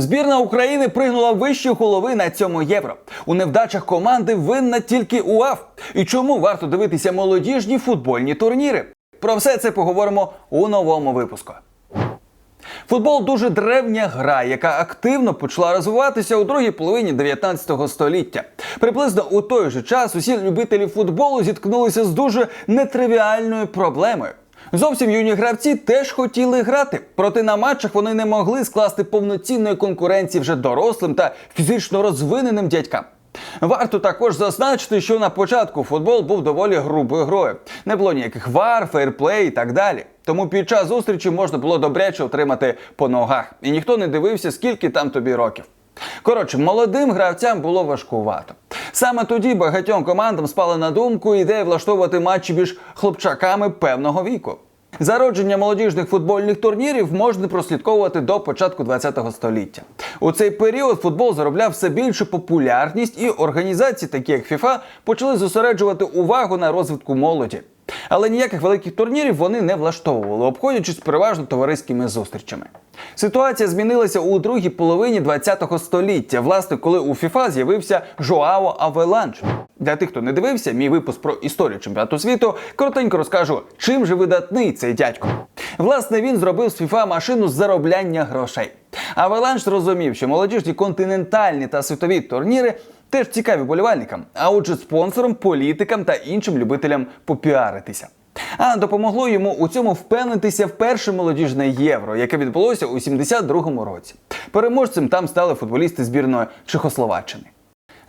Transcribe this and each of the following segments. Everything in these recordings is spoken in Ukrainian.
Збірна України пригнула вище голови на цьому євро. У невдачах команди винна тільки УАФ. І чому варто дивитися молодіжні футбольні турніри? Про все це поговоримо у новому випуску. Футбол дуже древня гра, яка активно почала розвиватися у другій половині 19 століття. Приблизно у той же час усі любителі футболу зіткнулися з дуже нетривіальною проблемою. Зовсім юні гравці теж хотіли грати, проте на матчах вони не могли скласти повноцінної конкуренції вже дорослим та фізично розвиненим дядькам. Варто також зазначити, що на початку футбол був доволі грубою грою. Не було ніяких вар, фейрплей і так далі. Тому під час зустрічі можна було добряче отримати по ногах, і ніхто не дивився, скільки там тобі років. Коротше, молодим гравцям було важкувато. Саме тоді багатьом командам спала на думку ідея влаштовувати матчі між хлопчаками певного віку. Зародження молодіжних футбольних турнірів можна прослідковувати до початку ХХ століття. У цей період футбол заробляв все більшу популярність, і організації, такі як FIFA, почали зосереджувати увагу на розвитку молоді. Але ніяких великих турнірів вони не влаштовували, обходячись переважно товариськими зустрічами. Ситуація змінилася у другій половині ХХ століття, власне, коли у FIFA з'явився Жоао Авеланж. Для тих, хто не дивився, мій випуск про історію чемпіонату світу, коротенько розкажу, чим же видатний цей дядько. Власне, він зробив з FIFA машину заробляння грошей. Авеланж зрозумів, що молодіжні континентальні та світові турніри теж цікаві болівальникам, а отже, спонсорам, політикам та іншим любителям попіаритися. А допомогло йому у цьому впевнитися в перше молодіжне євро, яке відбулося у 72-му році. Переможцем там стали футболісти збірної Чехословаччини.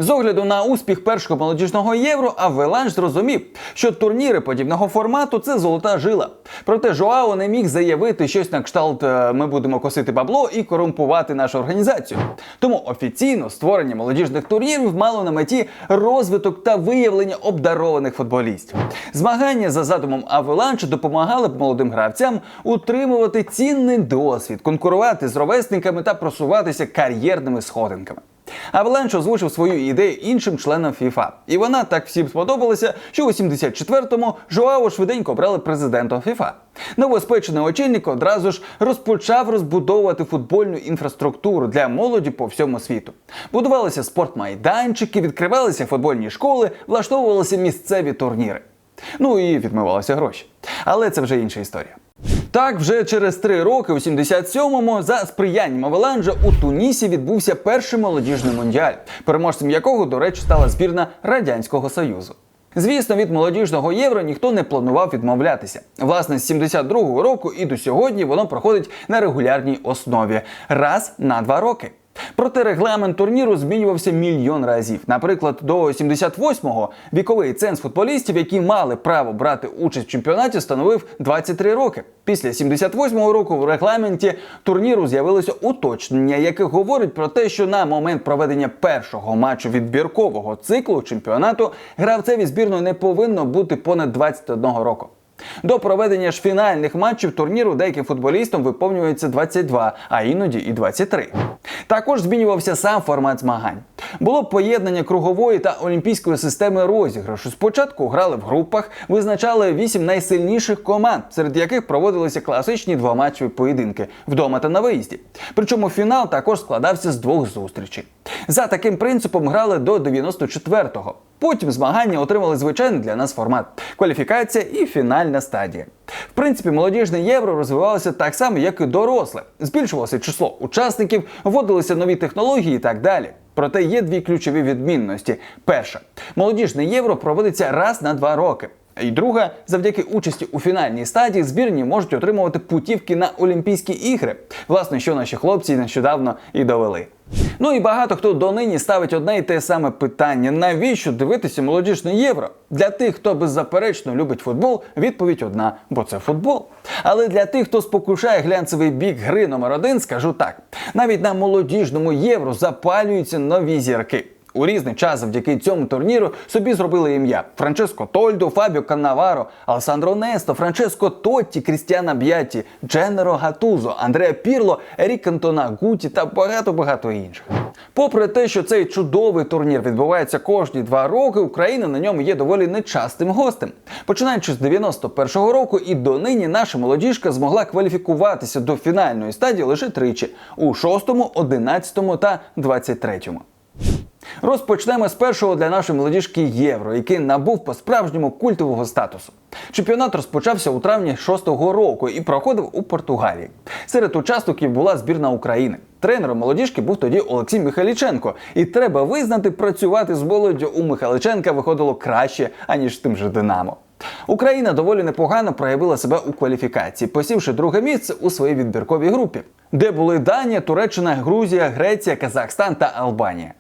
З огляду на успіх першого молодіжного євро, Авеланж зрозумів, що турніри подібного формату це золота жила. Проте Жоао не міг заявити щось на кшталт «Е, ми будемо косити бабло і корумпувати нашу організацію. Тому офіційно створення молодіжних турнірів мало на меті розвиток та виявлення обдарованих футболістів. Змагання за задумом Авеланча допомагали б молодим гравцям утримувати цінний досвід, конкурувати з ровесниками та просуватися кар'єрними сходинками. Авеленч озвучив свою ідею іншим членам FIFA. І вона так всім сподобалася, що у 74-му Жоао швиденько обрали президентом FIFA. Новоспечений очільник одразу ж розпочав розбудовувати футбольну інфраструктуру для молоді по всьому світу. Будувалися спортмайданчики, відкривалися футбольні школи, влаштовувалися місцеві турніри. Ну і відмивалися гроші. Але це вже інша історія. Так, вже через три роки, у 77-му, за сприянням Авеланжа у Тунісі відбувся перший молодіжний мундіаль, переможцем якого, до речі, стала збірна Радянського Союзу. Звісно, від молодіжного євро ніхто не планував відмовлятися. Власне, з 72-го року і до сьогодні воно проходить на регулярній основі раз на два роки. Проте регламент турніру змінювався мільйон разів. Наприклад, до 78-го віковий ценз футболістів, які мали право брати участь в чемпіонаті, становив 23 роки. Після 78-го року в регламенті турніру з'явилося уточнення, яке говорить про те, що на момент проведення першого матчу відбіркового циклу чемпіонату гравцеві збірної не повинно бути понад 21 року. До проведення ж фінальних матчів турніру деяким футболістам виповнюється 22, а іноді і 23. Також змінювався сам формат змагань. Було поєднання кругової та олімпійської системи розіграшу. Спочатку грали в групах, визначали 8 найсильніших команд, серед яких проводилися класичні двоматчеві поєдинки вдома та на виїзді. Причому фінал також складався з двох зустрічей. За таким принципом грали до 94-го. Потім змагання отримали звичайний для нас формат кваліфікація і фінальна стадія. В принципі, молодіжне євро розвивалося так само, як і доросле. Збільшувалося число учасників, вводилися нові технології і так далі. Проте є дві ключові відмінності: перша молодіжне євро проводиться раз на два роки. І друга, завдяки участі у фінальній стадії, збірні можуть отримувати путівки на Олімпійські ігри. Власне, що наші хлопці нещодавно і довели. Ну і багато хто донині ставить одне і те саме питання: навіщо дивитися молодіжне євро? Для тих, хто беззаперечно любить футбол, відповідь одна, бо це футбол. Але для тих, хто спокушає глянцевий бік гри номер один, скажу так: навіть на молодіжному євро запалюються нові зірки. У різний час завдяки цьому турніру собі зробили ім'я: Франческо Тольдо, Фабіо Каннаваро, Алсандро Несто, Франческо Тотті, Крістіана Б'ятті, Дженеро Гатузо, Андреа Пірло, Ерік Антона Гуті та багато багато інших. Попри те, що цей чудовий турнір відбувається кожні два роки, Україна на ньому є доволі нечастим гостем. Починаючи з 91-го року, і донині наша молодіжка змогла кваліфікуватися до фінальної стадії лише тричі у 6-му, 11-му та 23-му. Розпочнемо з першого для нашої молодіжки євро, який набув по-справжньому культового статусу. Чемпіонат розпочався у травні 6-го року і проходив у Португалії. Серед учасників була збірна України. Тренером молодіжки був тоді Олексій Михайліченко. І треба визнати, працювати з молоддю у Михайличенка виходило краще, аніж тим же Динамо. Україна доволі непогано проявила себе у кваліфікації, посівши друге місце у своїй відбірковій групі, де були Данія, Туреччина, Грузія, Греція, Казахстан та Албанія.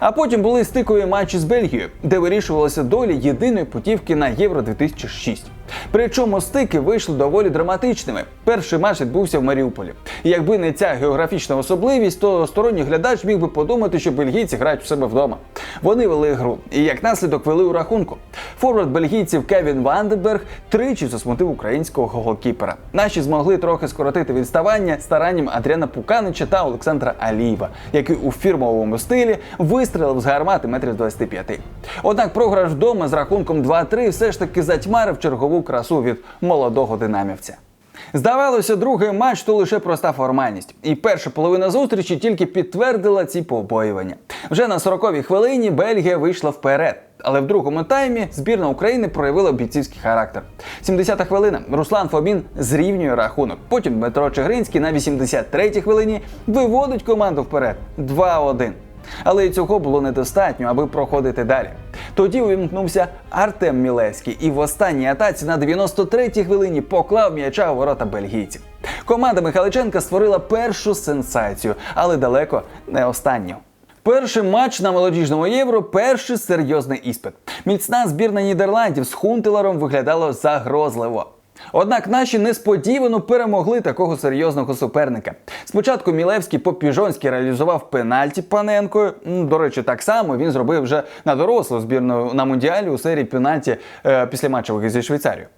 А потім були стикові матчі з Бельгією, де вирішувалася доля єдиної путівки на Євро 2006. Причому стики вийшли доволі драматичними. Перший матч відбувся в Маріуполі. І якби не ця географічна особливість, то сторонній глядач міг би подумати, що бельгійці грають у себе вдома. Вони вели гру і як наслідок вели у рахунку. Форвард бельгійців Кевін Ванденберг тричі засмутив українського голкіпера. Наші змогли трохи скоротити відставання старанням Адріана Пуканича та Олександра Алієва, який у фірмовому стилі вистрелив з гармати метрів 25. Однак програш вдома з рахунком 2-3 все ж таки затьмарив чергову красу від молодого динамівця. Здавалося, другий матч то лише проста формальність, і перша половина зустрічі тільки підтвердила ці побоювання. Вже на 40-й хвилині Бельгія вийшла вперед. Але в другому таймі збірна України проявила бійцівський характер. 70-та хвилина Руслан Фомін зрівнює рахунок. Потім Дмитро Чигринський на 83-й хвилині виводить команду вперед 2-1. Але і цього було недостатньо, аби проходити далі. Тоді увімкнувся Артем Мілевський і в останній атаці на 93-й хвилині поклав м'яча у ворота бельгійців. Команда Михайличенка створила першу сенсацію, але далеко не останню. Перший матч на молодіжному євро перший серйозний іспит. Міцна збірна Нідерландів з Хунтелером виглядало загрозливо. Однак наші несподівано перемогли такого серйозного суперника. Спочатку Мілевський по-піжонськи реалізував пенальті Паненкою. До речі, так само він зробив вже на дорослу збірну на мундіалі у серії пенальті е, після матчових зі Швейцарією.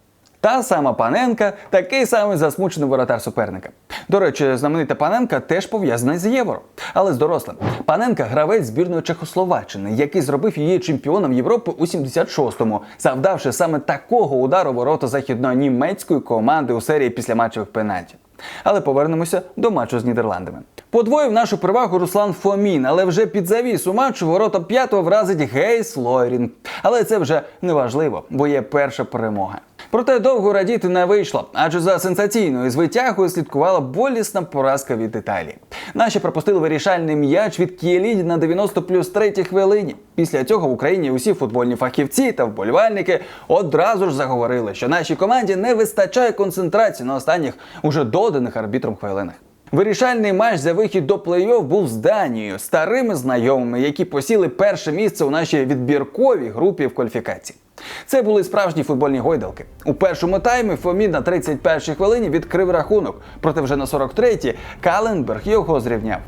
Та сама Паненка, такий самий засмучений воротар суперника. До речі, знаменита Паненка теж пов'язана з євро, але з дорослим. Паненка гравець збірної Чехословаччини, який зробив її чемпіоном Європи у 76-му, завдавши саме такого удару ворота західно-німецької команди у серії післяматчевих пенальтів. Але повернемося до матчу з Нідерландами. Подвоїв нашу перевагу Руслан Фомін, але вже під завісу матчу ворота п'ятого вразить Гейс Лойрін. Але це вже не важливо, бо є перша перемога. Проте довго радіти не вийшло, адже за сенсаційною звитягою слідкувала болісна поразка від Італії. Наші пропустили вирішальний м'яч від Кіеліді на 90 плюс 3 хвилині. Після цього в Україні усі футбольні фахівці та вболівальники одразу ж заговорили, що нашій команді не вистачає концентрації на останніх уже доданих арбітром хвилинах. Вирішальний матч за вихід до плей-офф був з Данією, старими знайомими, які посіли перше місце у нашій відбірковій групі в кваліфікації. Це були справжні футбольні гойдалки. У першому таймі Фомін на 31-й хвилині відкрив рахунок, проте вже на 43-й Каленберг його зрівняв.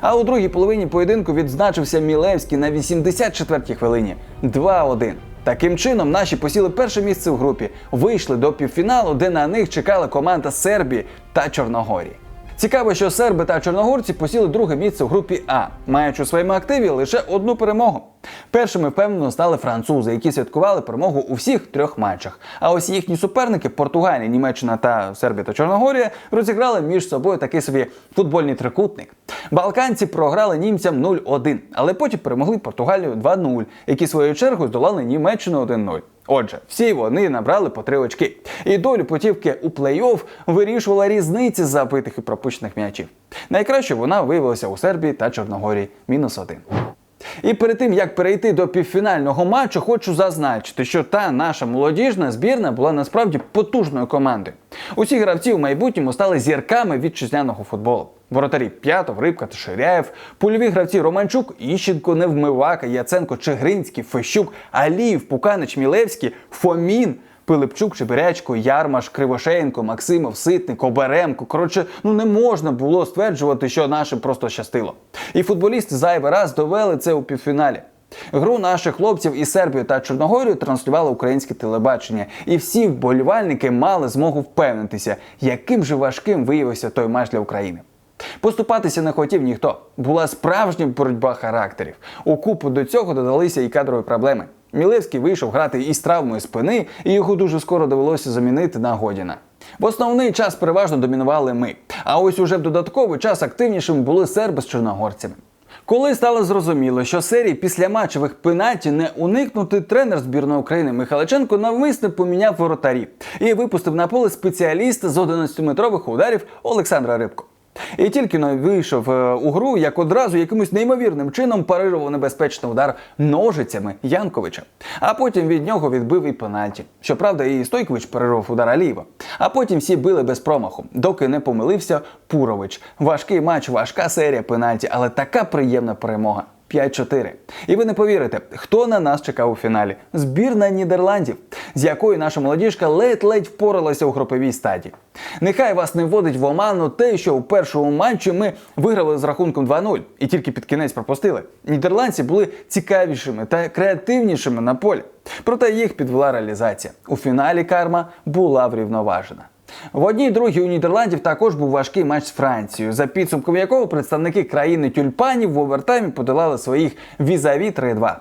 А у другій половині поєдинку відзначився Мілевський на 84-й хвилині 2-1. Таким чином, наші посіли перше місце в групі, вийшли до півфіналу, де на них чекала команда Сербії та Чорногорії. Цікаво, що серби та чорногорці посіли друге місце в групі А, маючи у своєму активі лише одну перемогу. Першими впевнено стали французи, які святкували перемогу у всіх трьох матчах. А ось їхні суперники Португалія, Німеччина та Сербія та Чорногорія розіграли між собою такий собі футбольний трикутник. Балканці програли німцям 0-1, але потім перемогли Португалію 2-0, які своєю чергою здолали Німеччину 1-0. Отже, всі вони набрали по три очки. І долю путівки у плей-офф вирішувала різниця забитих і пропущених м'ячів. Найкраще вона виявилася у Сербії та Чорногорії мінус один. І перед тим як перейти до півфінального матчу, хочу зазначити, що та наша молодіжна збірна була насправді потужною командою. Усі гравці у майбутньому стали зірками вітчизняного футболу. Воротарі П'ятов, Рибка та Ширяєв, польові гравці Романчук, Іщенко, Невмивака, Яценко, Чигринський, Фещук, Аліїв, Пуканич, Мілевський, Фомін. Пилипчук, Чебирячко, Ярмаш, Кривошеєнко, Максимов, Ситник, Оберемко. Коротше, ну не можна було стверджувати, що нашим просто щастило. І футболісти зайвий раз довели це у півфіналі. Гру наших хлопців із Сербією та Чорногорією транслювало українське телебачення, і всі вболівальники мали змогу впевнитися, яким же важким виявився той матч для України. Поступатися не хотів ніхто. Була справжня боротьба характерів. У купу до цього додалися і кадрові проблеми. Мілевський вийшов грати із травмою спини, і його дуже скоро довелося замінити на Годіна. В основний час переважно домінували ми. А ось уже в додатковий час активнішими були серби з чорногорцями. Коли стало зрозуміло, що серії після матчевих пенальті не уникнути, тренер збірної України Михайличенко навмисно поміняв воротарі і випустив на поле спеціаліста з 11-метрових ударів Олександра Рибко. І тільки но вийшов е, у гру, як одразу якимось неймовірним чином парирував небезпечний удар ножицями Янковича. А потім від нього відбив і пенальті. Щоправда, і Стойкович перервав удар Алієва. А потім всі били без промаху, доки не помилився Пурович. Важкий матч, важка серія пенальті, але така приємна перемога. 5-4. І ви не повірите, хто на нас чекав у фіналі? Збірна Нідерландів, з якою наша молодіжка ледь-ледь впоралася у груповій стадії. Нехай вас не вводить в оману те, що у першому матчі ми виграли з рахунком 2-0 і тільки під кінець пропустили. Нідерландці були цікавішими та креативнішими на полі. Проте їх підвела реалізація. У фіналі карма була врівноважена. В одній другій у Нідерландів також був важкий матч з Францією, за підсумком якого представники країни тюльпанів в овертаймі подолали своїх візаві 3-2.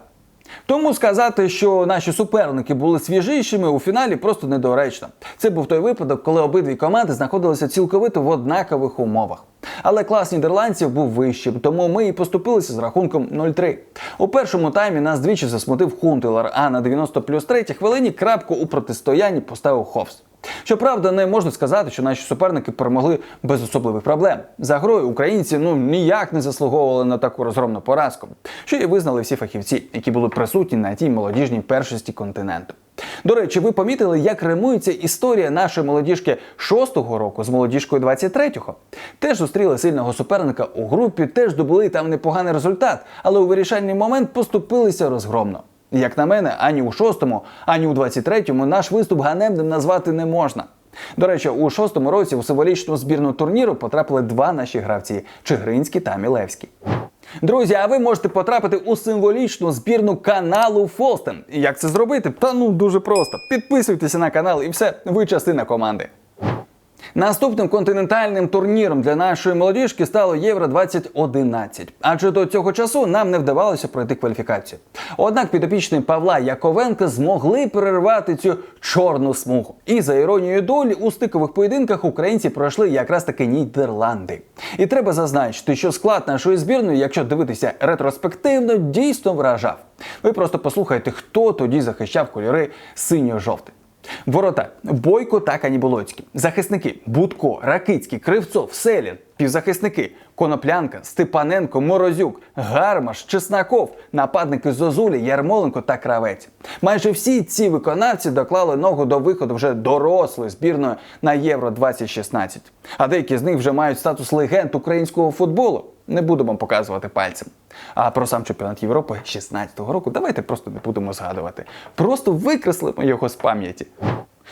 Тому сказати, що наші суперники були свіжішими у фіналі просто недоречно. Це був той випадок, коли обидві команди знаходилися цілковито в однакових умовах. Але клас нідерландців був вищим, тому ми і поступилися з рахунком 0-3. У першому таймі нас двічі засмутив Хунтелер, а на 90 плюс 3 хвилині крапку у протистоянні поставив Ховс. Щоправда, не можна сказати, що наші суперники перемогли без особливих проблем. За грою українці ну ніяк не заслуговували на таку розгромну поразку, що і визнали всі фахівці, які були присутні на тій молодіжній першості континенту. До речі, ви помітили, як римується історія нашої молодіжки 6-го року з молодіжкою 23-го? Теж зустріли сильного суперника у групі, теж добули там непоганий результат, але у вирішальний момент поступилися розгромно. Як на мене, ані у 6-му, ані у 23-му наш виступ ганебним назвати не можна. До речі, у шостому році у символічну збірну турніру потрапили два наші гравці Чигринський та Мілевський. Друзі, а ви можете потрапити у символічну збірну каналу Фолстен. Як це зробити? Та ну дуже просто. Підписуйтеся на канал і все, ви частина команди. Наступним континентальним турніром для нашої молодіжки стало Євро 2011 адже до цього часу нам не вдавалося пройти кваліфікацію. Однак підопічні Павла Яковенка змогли перервати цю чорну смугу. І за іронією долі у стикових поєдинках українці пройшли якраз таки Нідерланди. І треба зазначити, що склад нашої збірної, якщо дивитися ретроспективно, дійсно вражав. Ви просто послухайте, хто тоді захищав кольори синьо-жовтих. Ворота Бойко та Каніболоцький. Захисники Будко, Ракицький, Кривцов, Селін. Півзахисники Коноплянка, Степаненко, Морозюк, Гармаш, Чеснаков, нападники Зозулі, Ярмоленко та Кравець. Майже всі ці виконавці доклали ногу до виходу вже дорослої збірної на Євро 2016. А деякі з них вже мають статус легенд українського футболу. Не будемо показувати пальцем. А про сам чемпіонат Європи 16-го року давайте просто не будемо згадувати. Просто викреслимо його з пам'яті.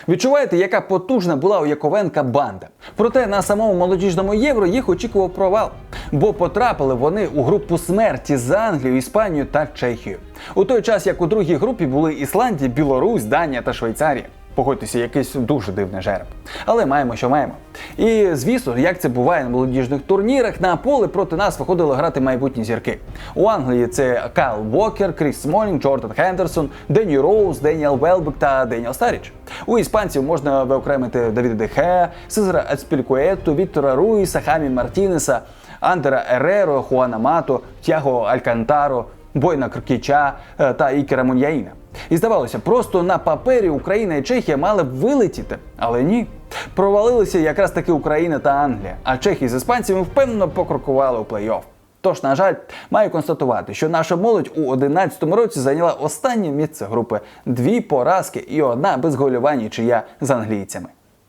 Відчуваєте, яка потужна була у Яковенка банда. Проте на самому молодіжному євро їх очікував провал, бо потрапили вони у групу смерті з Англією, Іспанією та Чехією. У той час, як у другій групі були Ісландія, Білорусь, Данія та Швейцарія. Погодьтеся, якийсь дуже дивний жереб. Але маємо, що маємо. І звісно, як це буває на молодіжних турнірах, на поле проти нас виходили грати майбутні зірки. У Англії це Кайл Уокер, Кріс Смолінг, Джордан Хендерсон, Денні Роуз, Деніел Велбек та Деніел Старіч. У іспанців можна виокремити Давіда Дехе, Сезара Ацпількуету, Віктора Руїса, Хамі Мартінеса, Андера Ереро, Хуана Мато, Тяго Алькантаро, Бойна Кркіча е, та Ікера Муньяїна. І здавалося, просто на папері Україна і Чехія мали б вилетіти, але ні. Провалилися якраз таки Україна та Англія, а Чехії з іспанцями впевнено покрокували у плей-офф. Тож, на жаль, маю констатувати, що наша молодь у 11 році зайняла останнє місце групи дві поразки і одна без голювань чия з англійцями.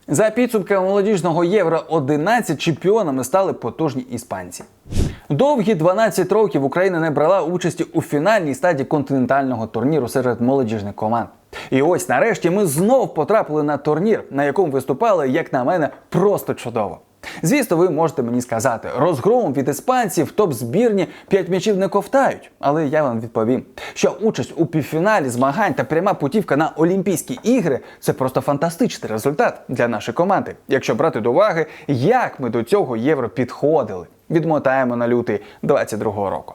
За підсумками молодіжного євро 11 чемпіонами стали потужні іспанці. Довгі 12 років Україна не брала участі у фінальній стадії континентального турніру серед молодіжних команд. І ось нарешті ми знов потрапили на турнір, на якому виступали, як на мене, просто чудово. Звісно, ви можете мені сказати, розгром від іспанців топ збірні 5 м'ячів не ковтають. Але я вам відповім, що участь у півфіналі змагань та пряма путівка на Олімпійські ігри це просто фантастичний результат для нашої команди, якщо брати до уваги, як ми до цього євро підходили. Відмотаємо на лютий 22-го року.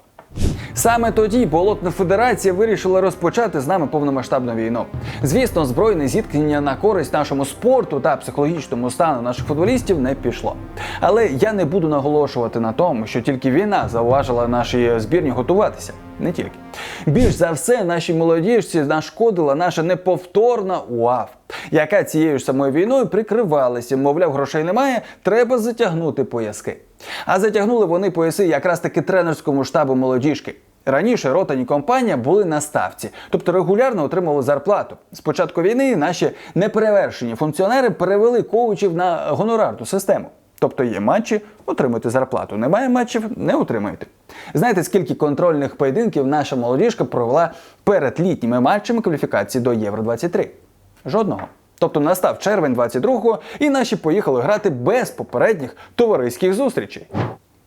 Саме тоді Болотна Федерація вирішила розпочати з нами повномасштабну війну. Звісно, збройне зіткнення на користь нашому спорту та психологічному стану наших футболістів не пішло. Але я не буду наголошувати на тому, що тільки війна зауважила наші збірні готуватися. Не тільки більш за все, наші молодіжці нашкодила наша неповторна УАФ, яка цією самою війною прикривалася. Мовляв, грошей немає, треба затягнути пояски. А затягнули вони пояси якраз таки тренерському штабу молодіжки. Раніше ротані компанія були на ставці, тобто регулярно отримували зарплату. З початку війни наші неперевершені функціонери перевели коучів на гонорарну систему. Тобто є матчі, отримуєте зарплату. Немає матчів, не отримуєте. Знаєте, скільки контрольних поєдинків наша молодіжка провела перед літніми матчами кваліфікації до Євро 23? Жодного. Тобто настав червень 22-го, і наші поїхали грати без попередніх товариських зустрічей.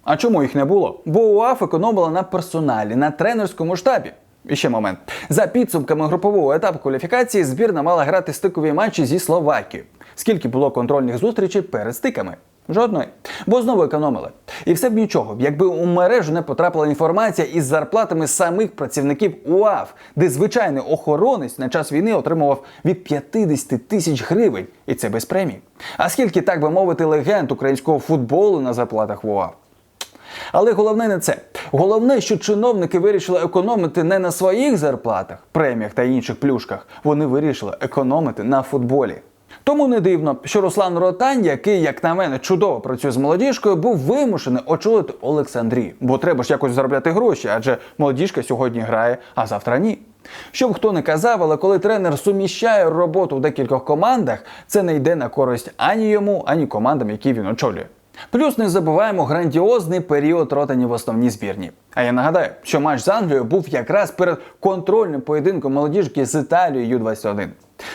А чому їх не було? Бо УАФ економила на персоналі, на тренерському штабі. І ще момент. За підсумками групового етапу кваліфікації збірна мала грати стикові матчі зі Словакією. Скільки було контрольних зустрічей перед стиками? Жодної. Бо знову економили. І все б нічого, якби у мережу не потрапила інформація із зарплатами самих працівників УАФ, де звичайний охоронець на час війни отримував від 50 тисяч гривень, і це без премій. А скільки, так би мовити, легенд українського футболу на зарплатах в УАФ? Але головне не це. Головне, що чиновники вирішили економити не на своїх зарплатах, преміях та інших плюшках. Вони вирішили економити на футболі. Тому не дивно, що Руслан Ротань, який, як на мене, чудово працює з молодіжкою, був вимушений очолити Олександрію. Бо треба ж якось заробляти гроші, адже молодіжка сьогодні грає, а завтра ні. Щоб хто не казав, але коли тренер суміщає роботу в декількох командах, це не йде на користь ані йому, ані командам, які він очолює. Плюс не забуваємо грандіозний період ротані в основній збірні. А я нагадаю, що матч з Англією був якраз перед контрольним поєдинком молодіжки з Італією Ю-21.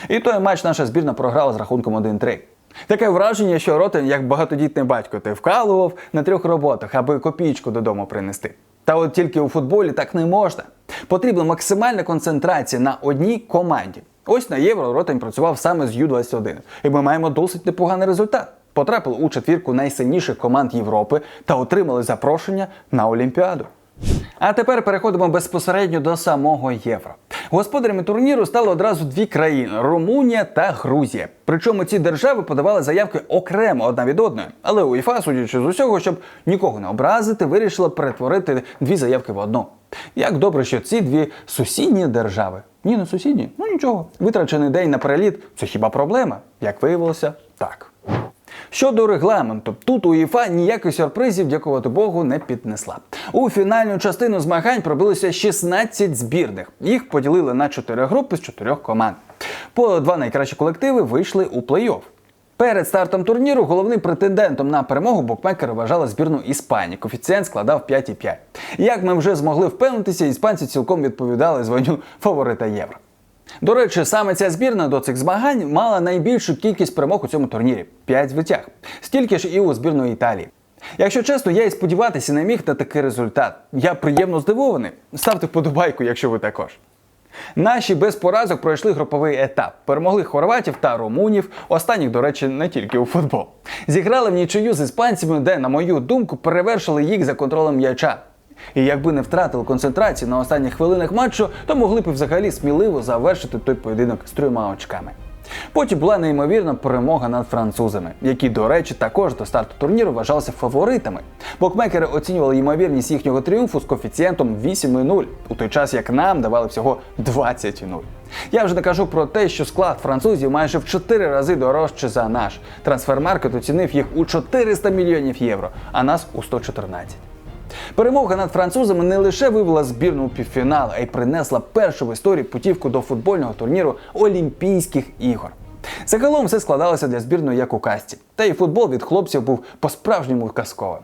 І той матч наша збірна програла з рахунком 1-3. Таке враження, що Ротен, як багатодітний батько, ти вкалував на трьох роботах, аби копійку додому принести. Та от тільки у футболі так не можна. Потрібна максимальна концентрація на одній команді. Ось на євро Ротень працював саме з Ю-21. І ми маємо досить непоганий результат. Потрапили у четвірку найсильніших команд Європи та отримали запрошення на Олімпіаду. А тепер переходимо безпосередньо до самого євро. Господарями турніру стали одразу дві країни Румунія та Грузія. Причому ці держави подавали заявки окремо одна від одної. Але УЄФА, судячи з усього, щоб нікого не образити, вирішила перетворити дві заявки в одну. Як добре, що ці дві сусідні держави. Ні, не сусідні, ну нічого. Витрачений день на переліт це хіба проблема? Як виявилося, так. Щодо регламенту, тут УЄФА ніяких сюрпризів, дякувати Богу, не піднесла. У фінальну частину змагань пробилося 16 збірних. Їх поділили на 4 групи з 4 команд. По два найкращі колективи вийшли у плей-офф. Перед стартом турніру головним претендентом на перемогу букмекери вважали збірну Іспанії. Коефіцієнт складав 5,5. Як ми вже змогли впевнитися, іспанці цілком відповідали званню фаворита євро. До речі, саме ця збірна до цих змагань мала найбільшу кількість перемог у цьому турнірі 5 звитяг. Стільки ж і у збірної Італії. Якщо чесно, я і сподіватися не міг на такий результат. Я приємно здивований. Ставте вподобайку, якщо ви також. Наші без поразок пройшли груповий етап. Перемогли хорватів та румунів. Останніх, до речі, не тільки у футбол. Зіграли в нічию з іспанцями, де, на мою думку, перевершили їх за контролем м'яча. І якби не втратили концентрацію на останніх хвилинах матчу, то могли б взагалі сміливо завершити той поєдинок з трьома очками. Потім була неймовірна перемога над французами, які, до речі, також до старту турніру вважалися фаворитами. Букмекери оцінювали ймовірність їхнього тріумфу з коефіцієнтом 8,0, у той час як нам давали всього 20,0. Я вже не кажу про те, що склад французів майже в 4 рази дорожче за наш. Трансфермаркет оцінив їх у 400 мільйонів євро, а нас у 114. Перемога над французами не лише вивела збірну у півфінал, а й принесла першу в історії путівку до футбольного турніру Олімпійських ігор. Загалом все складалося для збірної як у касті. Та й футбол від хлопців був по-справжньому казковим.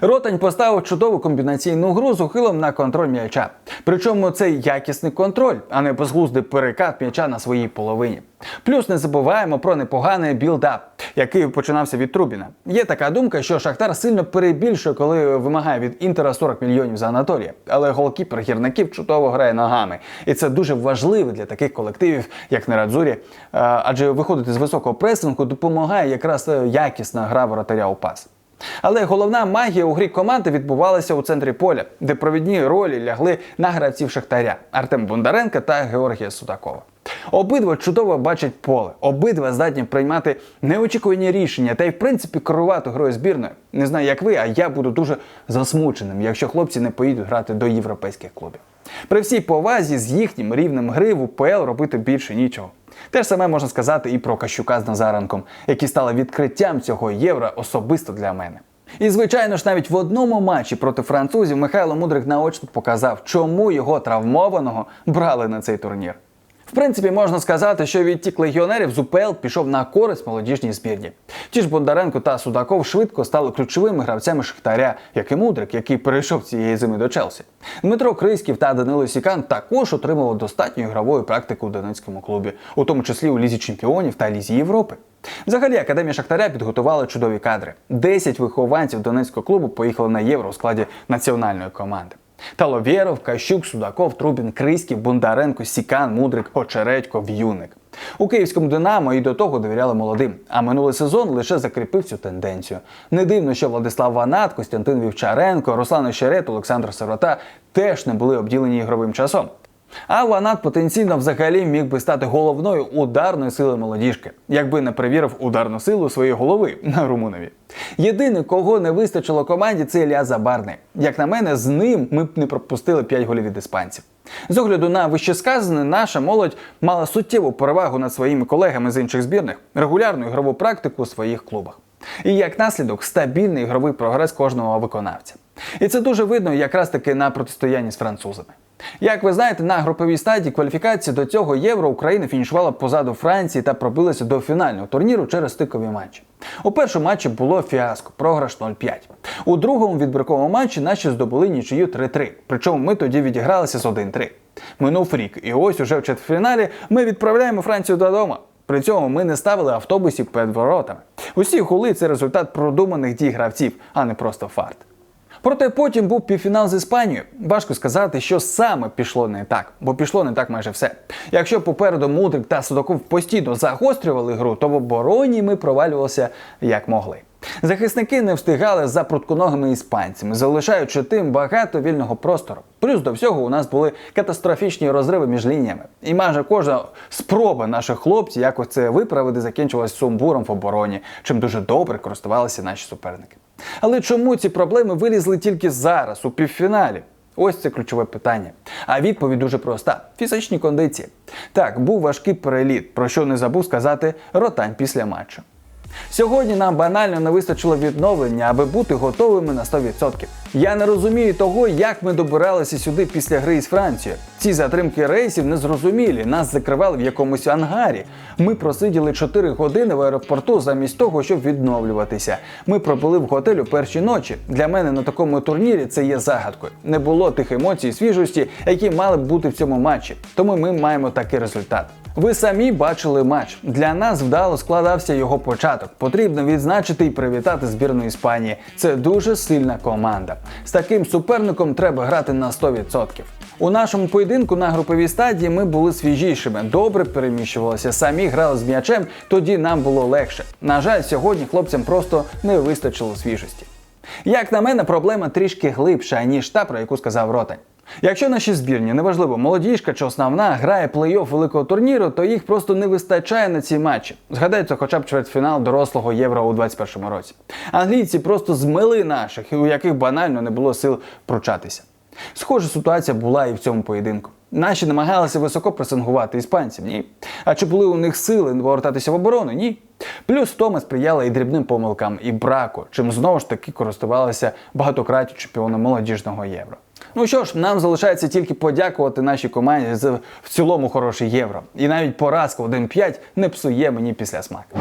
Ротань поставив чудову комбінаційну гру з ухилом на контроль м'яча. Причому це якісний контроль, а не безглуздий перекат м'яча на своїй половині. Плюс не забуваємо про непоганий білдап, який починався від Трубіна. Є така думка, що Шахтар сильно перебільшує, коли вимагає від Інтера 40 мільйонів за Анатолія. Але голкіпер гірників чудово грає ногами. І це дуже важливо для таких колективів, як Нерадзурі, адже виходити з високого пресингу допомагає якраз е, якісна гра воротаря у пас. Але головна магія у грі команди відбувалася у центрі поля, де провідні ролі лягли на гравців Шахтаря Артем Бондаренка та Георгія Судакова. Обидва чудово бачать поле, обидва здатні приймати неочікувані рішення та й в принципі керувати грою збірної. Не знаю, як ви, а я буду дуже засмученим, якщо хлопці не поїдуть грати до європейських клубів. При всій повазі з їхнім рівнем гри в УПЛ робити більше нічого. Те ж саме можна сказати і про Кащука з Назаренком, які стали відкриттям цього євро особисто для мене. І звичайно ж, навіть в одному матчі проти французів Михайло Мудрик наочно показав, чому його травмованого брали на цей турнір. Принципі, можна сказати, що відтік легіонерів з УПЛ пішов на користь молодіжній збірні. Ті ж Бондаренко та Судаков швидко стали ключовими гравцями Шахтаря, як і Мудрик, який перейшов цієї зими до Челсі. Дмитро Крисків та Данило Сікан також отримали достатньо ігрової практики у Донецькому клубі, у тому числі у Лізі Чемпіонів та Лізі Європи. Взагалі, академія Шахтаря підготувала чудові кадри. Десять вихованців Донецького клубу поїхали на євро у складі національної команди. Таловєров, Кащук, Судаков, Трубін, Криськів, Бондаренко, Сікан, Мудрик, Очередько, В'юник. У київському Динамо і до того довіряли молодим. А минулий сезон лише закріпив цю тенденцію. Не дивно, що Владислав Ванат, Костянтин Вівчаренко, Руслан Ощерет, Олександр Сирота теж не були обділені ігровим часом. А Ванат потенційно взагалі міг би стати головною ударною силою молодіжки, якби не перевірив ударну силу своєї голови на Румунові. Єдине, кого не вистачило команді, це Ілля Забарний. Як на мене, з ним ми б не пропустили 5 голів від іспанців. З огляду на вищесказане, наша молодь мала суттєву перевагу над своїми колегами з інших збірних, регулярну ігрову практику у своїх клубах. І як наслідок стабільний ігровий прогрес кожного виконавця. І це дуже видно якраз таки на протистоянні з французами. Як ви знаєте, на груповій стадії кваліфікації до цього євро Україна фінішувала позаду Франції та пробилася до фінального турніру через стикові матчі. У першому матчі було фіаско, програш 0-5. У другому відбірковому матчі наші здобули нічию 3-3. Причому ми тоді відігралися з 1-3. Минув рік, і ось уже в четвертьфіналі ми відправляємо Францію додому. При цьому ми не ставили автобусів перед воротами. Усі голи це результат продуманих дій гравців, а не просто фарт. Проте потім був півфінал з Іспанією. Важко сказати, що саме пішло не так, бо пішло не так майже все. Якщо попереду Мудрик та Судаков постійно загострювали гру, то в обороні ми провалювалися як могли. Захисники не встигали за прутконогими іспанцями, залишаючи тим багато вільного простору. Плюс до всього у нас були катастрофічні розриви між лініями. І майже кожна спроба наших хлопців якось це виправити закінчилась сумбуром в обороні, чим дуже добре користувалися наші суперники. Але чому ці проблеми вилізли тільки зараз, у півфіналі? Ось це ключове питання. А відповідь дуже проста: фізичні кондиції. Так, був важкий переліт, про що не забув сказати ротань після матчу. Сьогодні нам банально не вистачило відновлення, аби бути готовими на 100%. Я не розумію того, як ми добиралися сюди після гри із Францією. Ці затримки рейсів незрозумілі. Нас закривали в якомусь ангарі. Ми просиділи 4 години в аеропорту замість того, щоб відновлюватися. Ми пробули в готелю перші ночі. Для мене на такому турнірі це є загадкою. Не було тих емоцій і свіжості, які мали б бути в цьому матчі. Тому ми маємо такий результат. Ви самі бачили матч. Для нас вдало складався його початок. Потрібно відзначити і привітати збірну Іспанії. Це дуже сильна команда. З таким суперником треба грати на 100%. У нашому поєдинку на груповій стадії ми були свіжішими, добре переміщувалися, самі грали з м'ячем, тоді нам було легше. На жаль, сьогодні хлопцям просто не вистачило свіжості. Як на мене, проблема трішки глибша, ніж та, про яку сказав Ротань. Якщо наші збірні, неважливо, молодіжка чи основна, грає плей-офф великого турніру, то їх просто не вистачає на ці матчі. Згадайте хоча б чвертьфінал дорослого євро у 2021 році. Англійці просто змили наших, у яких банально не було сил пручатися. Схожа ситуація була і в цьому поєдинку. Наші намагалися високо пресингувати іспанців, ні. А чи були у них сили повертатися в оборону? Ні. Плюс Тома сприяла і дрібним помилкам, і браку, чим знову ж таки користувалися багатократні чемпіони молодіжного євро. Ну що ж, нам залишається тільки подякувати нашій команді за в цілому хороше євро. І навіть поразка 1-5 не псує мені після смаку.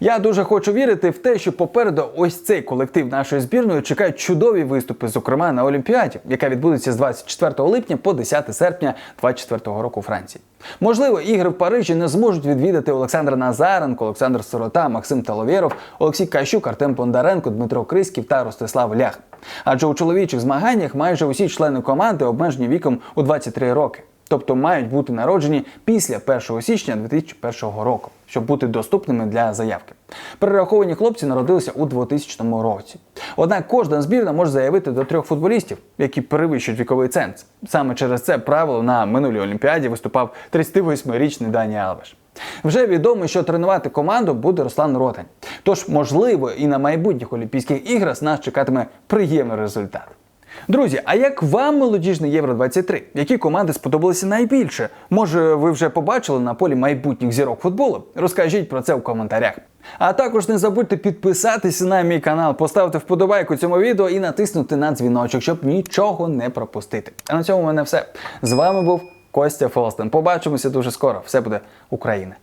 Я дуже хочу вірити в те, що попереду ось цей колектив нашої збірної чекають чудові виступи, зокрема на Олімпіаді, яка відбудеться з 24 липня по 10 серпня 2024 року у Франції. Можливо, ігри в Парижі не зможуть відвідати Олександр Назаренко, Олександр Сирота, Максим Таловєров, Олексій Кащук, Артем Бондаренко, Дмитро Криськів та Ростислав Лях. Адже у чоловічих змаганнях майже усі члени команди обмежені віком у 23 роки, тобто мають бути народжені після 1 січня 2001 року, щоб бути доступними для заявки. Перераховані хлопці народилися у 2000 році. Однак кожна збірна може заявити до трьох футболістів, які перевищують віковий ценз. Саме через це правило на минулій олімпіаді виступав 38-річний Дані Алвеш. Вже відомо, що тренувати команду буде Руслан Ротань. Тож, можливо, і на майбутніх Олімпійських іграх нас чекатиме приємний результат. Друзі, а як вам молодіжний Євро 23? Які команди сподобалися найбільше? Може, ви вже побачили на полі майбутніх зірок футболу? Розкажіть про це в коментарях. А також не забудьте підписатися на мій канал, поставити вподобайку цьому відео і натиснути на дзвіночок, щоб нічого не пропустити. А на цьому в мене все. З вами був Костя Фолстен. Побачимося дуже скоро. Все буде Україна!